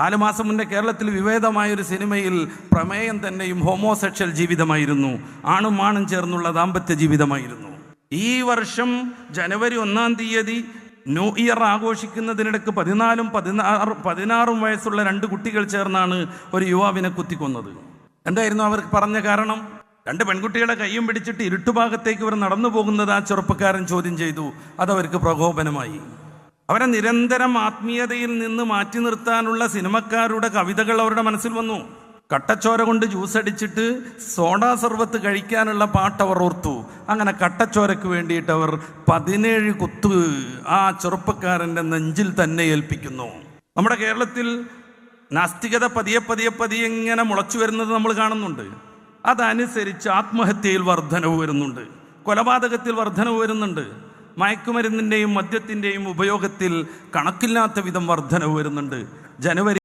നാലു മാസം മുന്നേ കേരളത്തിൽ വിവേദമായൊരു സിനിമയിൽ പ്രമേയം തന്നെയും ഹോമോസെക്ഷൽ ജീവിതമായിരുന്നു. ആണും ആണും ചേർന്നുള്ള ദാമ്പത്യ ജീവിതമായിരുന്നു. ഈ വർഷം ജനുവരി ഒന്നാം തീയതി ന്യൂ ഇയർ ആഘോഷിക്കുന്നതിനിടക്ക് പതിനാലും പതിനാറ് പതിനാറും വയസ്സുള്ള രണ്ട് കുട്ടികൾ ചേർന്നാണ് ഒരു യുവാവിനെ കുത്തിക്കൊന്നത്. എന്തായിരുന്നു അവർ പറഞ്ഞ കാരണം? രണ്ട് പെൺകുട്ടികളെ കയ്യും പിടിച്ചിട്ട് ഇരുട്ടുഭാഗത്തേക്ക് ഇവർ നടന്നു പോകുന്നത് ആ ചെറുപ്പക്കാരൻ ചോദ്യം ചെയ്തു. അതവർക്ക് പ്രകോപനമായി. അവരെ നിരന്തരം ആത്മീയതയിൽ നിന്ന് മാറ്റി നിർത്താനുള്ള സിനിമക്കാരുടെ കവിതകൾ അവരുടെ മനസ്സിൽ വന്നു. കട്ടച്ചോര കൊണ്ട് ജ്യൂസ് അടിച്ചിട്ട് സോഡാ സർവത്ത് കഴിക്കാനുള്ള പാട്ട് അവർ ഓർത്തു. അങ്ങനെ കട്ടച്ചോരയ്ക്ക് വേണ്ടിയിട്ട് അവർ പതിനേഴ് കുത്ത് ആ ചെറുപ്പക്കാരന്റെ നെഞ്ചിൽ തന്നെ ഏൽപ്പിക്കുന്നു. നമ്മുടെ കേരളത്തിൽ നാസ്തികത പതിയെ പതിയെ പതിയെ ഇങ്ങനെ മുളച്ചു വരുന്നത് നമ്മൾ കാണുന്നുണ്ട്. അതനുസരിച്ച് ആത്മഹത്യയിൽ വർധനവ് വരുന്നുണ്ട്. കൊലപാതകത്തിൽ വർധനവ് വരുന്നുണ്ട്. മയക്കുമരുന്നിന്റെയും മദ്യത്തിന്റെയും ഉപയോഗത്തിൽ കണക്കില്ലാത്ത വിധം വർധനവ് വരുന്നുണ്ട്. ജനുവരി